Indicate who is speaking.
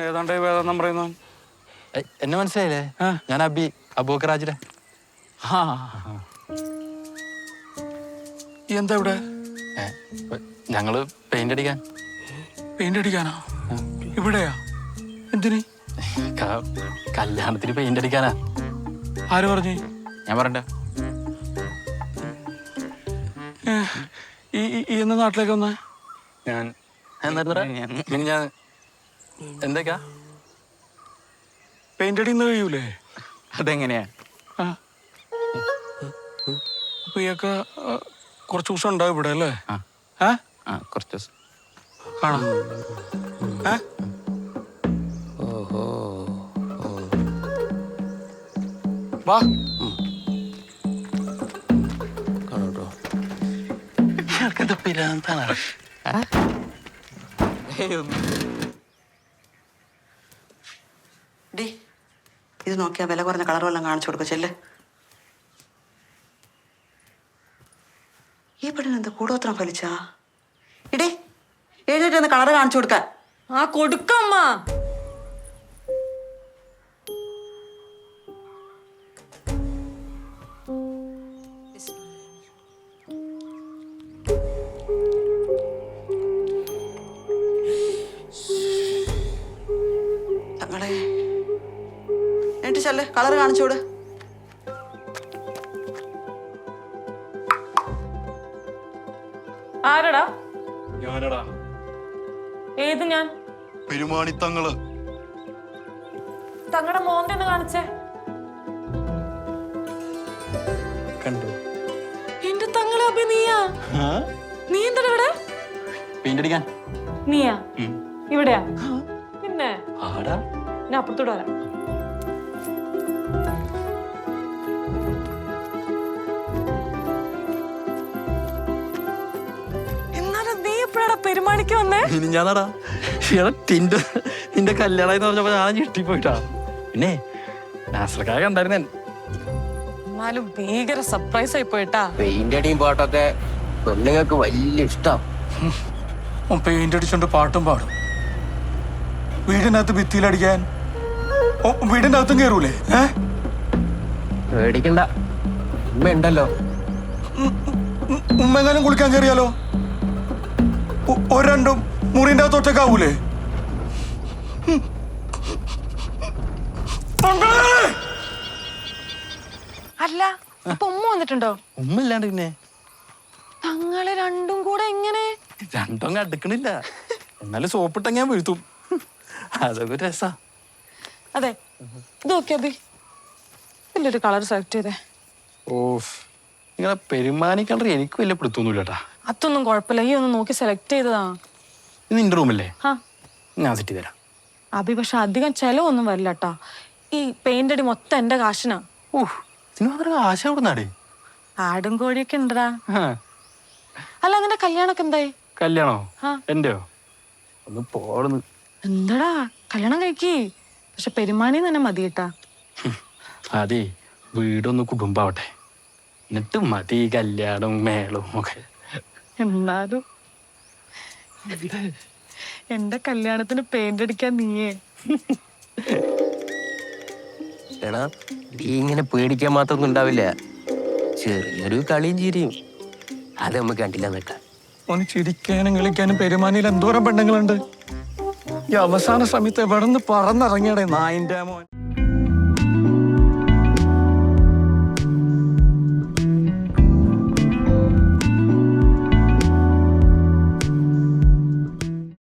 Speaker 1: ഏതാണ്ട് വേദം പറയുന്നു.
Speaker 2: എന്നെ മനസ്സിലായില്ലേ? ഞാൻ അബി അബൂക്കറാജിലെ
Speaker 1: എന്താ ഇവിടെ?
Speaker 2: ഞങ്ങൾ പെയിന്റ് അടിക്കാൻ.
Speaker 1: പെയിന്റ് അടിക്കാനോ? ഇവിടെയാ? എന്തിന്?
Speaker 2: ക- കല്യാണത്തിന് പെയിന്റ് അടിക്കാനാ.
Speaker 1: ആര് പറഞ്ഞു?
Speaker 2: ഞാൻ പറയണ്ട.
Speaker 1: ഏ, ഈ എന്ന നാട്ടിലേക്ക് വന്നേ?
Speaker 2: ഞാൻ ഞാൻ എന്തൊക്കെയാ?
Speaker 1: പെയിന്റ് അടിന്ന് കഴിയൂലേ?
Speaker 2: അതെങ്ങനെയാ?
Speaker 1: അപ്പൊ ഇയൊക്കെ കുറച്ച് ദിവസം ഉണ്ടാവും ഇവിടെ അല്ലേ?
Speaker 2: ആ. കുറച്ച് ദിവസം.
Speaker 1: കാണാം ഏ? വാ.
Speaker 2: ഇയാൾക്കെന്താ പിരാന്താണ്
Speaker 3: ഡി ഇത് നോക്കിയാൽ വില കുറഞ്ഞ കളർ വല്ലതും കാണിച്ചു കൊടുക്കും ചെല്ല്. ഈ പെണ്ണിന് എന്താ കൂടോത്രം ഫലിച്ചാ? ഇടേ ഒന്ന് കളർ കാണിച്ചു കൊടുക്കാൻ
Speaker 4: ആ കൊടുക്കമ്മ
Speaker 3: ചെല്ല് കളർ കാണിച്ചോട്
Speaker 4: ആരടാ?
Speaker 2: ഞാനടാ.
Speaker 4: ഏത് ഞാൻ?
Speaker 2: പെരുമാണി തങ്ങൾ
Speaker 4: തങ്ങളുടെ മോന്റെ ഒന്ന് കാണിച്ചേ.
Speaker 2: കണ്ടു.
Speaker 4: എന്റെ തങ്ങളെ അപ്പൊ നീയാ? നീ എന്താ ഇവിടെ?
Speaker 2: പെയിന്റ് അടിക്കാൻ
Speaker 4: നീയാ ഇവിടെയാ? പിന്നെ?
Speaker 2: ആടാ.
Speaker 4: ഞാൻ അപ്പുറത്തോട് വരാം. പെരുമാണിക്ക് വന്നേ?
Speaker 2: ഇനി ഞാനടാ നിന്റെ നിന്റെ കല്യാണം എന്ന് പറഞ്ഞപ്പോ ഞാൻ ഞെട്ടിപ്പോയിട്ടാ. പിന്നെ നാസർക്കായ കണ്ടായിരുന്നേ
Speaker 4: എന്നാലും ഭീകര സർപ്രൈസ് ആയി പോയിട്ടാ.
Speaker 5: പെയിന്റ് അടിയും പാട്ടൊക്കെ പെണ്ണുങ്ങൾക്ക് വലിയ ഇഷ്ടം.
Speaker 1: പെയിന്റ് അടിച്ചോണ്ട് പാട്ടും പാടും. വീടിനകത്ത് ഭിത്തിയിലടിക്കാൻ വീടിനകത്തും വീടിന്റെ അകത്തും കയറൂലേ
Speaker 5: പേടിക്കണ്ട ഉമ്മ ഉണ്ടല്ലോ
Speaker 1: ഉമ്മ എങ്ങാനും കുളിക്കാൻ കയറിയാലോ ഒ- ഒരു രണ്ടും മുറിന്റെ അകത്ത് ഒറ്റക്കാവൂലേ
Speaker 4: അല്ല ഇപ്പൊ ഉമ്മ വന്നിട്ടുണ്ടോ?
Speaker 2: ഉമ്മ ഇല്ലാണ്ട് പിന്നെ
Speaker 4: തങ്ങളെ രണ്ടും കൂടെ എങ്ങനെ?
Speaker 2: രണ്ടും അടുക്കണില്ല. എന്നാലും സോപ്പിട്ട ഞാൻ വീഴ്ത്തും. അതൊക്കെ ഒരു രസാ.
Speaker 4: അതെ ഇത് നോക്കിയാ ഇതിന്റെ ഒരു കളർ സെലക്ട് ചെയ്തേ?
Speaker 2: ഓഫ്. നിങ്ങളെ പെരുമാനി കളർ എനിക്ക് വലിയ പിടുത്തൊന്നുമില്ല കേട്ടാ
Speaker 4: അതൊന്നും കുഴപ്പമില്ല. ഈ ഒന്ന് നോക്കി സെലക്ട് ചെയ്തതാ.
Speaker 2: ഇത് നിന്റെ റൂമല്ലേ
Speaker 4: ആ
Speaker 2: ഞാൻ സെറ്റ് ചെയ്തരാം.
Speaker 4: അഭി പക്ഷെ അധികം ചെലവൊന്നും വരില്ല കേട്ടാ ഈ പെയിന്റ് അടി മൊത്തം എന്റെ കാശിനാ.
Speaker 2: മാത്രം ആശ കൊടുന്നാടേ
Speaker 4: ആടും കോഴിയൊക്കെ ഉണ്ടടാ. അല്ല നിന്റെ കല്യാണൊക്കെ എന്തായി?
Speaker 2: കല്യാണോ?
Speaker 4: ആ.
Speaker 2: എന്റെയോ? ഒന്ന് പോടുന്നു.
Speaker 4: എന്താടാ? കല്യാണം കഴിക്കി. പക്ഷെ പെരുമാനി തന്നെ മതി കേട്ടാ
Speaker 2: അതെ വീടൊന്ന് കുടുംബാവട്ടെ. എന്നിട്ട് മതി കല്യാണവും മേളവും ഒക്കെ.
Speaker 4: എന്നാലും? എന്റെ കല്യാണത്തിന് പെയിന്റ് അടിക്കാൻ നീയേ.
Speaker 5: എടാ നീ ഇങ്ങനെ പേടിക്കാൻ മാത്രമൊന്നും ഉണ്ടാവില്ല. ചെറിയൊരു കളിയും ചിരിയും. അത് നമുക്ക് കണ്ടില്ല നിൽക്കാം
Speaker 1: ഓന് ചിരിക്കാനും കളിക്കാനും പെരുമാനിയിൽ എന്തോരം പെണ്ണുങ്ങളുണ്ട്. ഈ അവസാന സമയത്ത് എവിടെ നിന്ന് പറന്നിറങ്ങിയടേ നായിന്റെ മോൻ.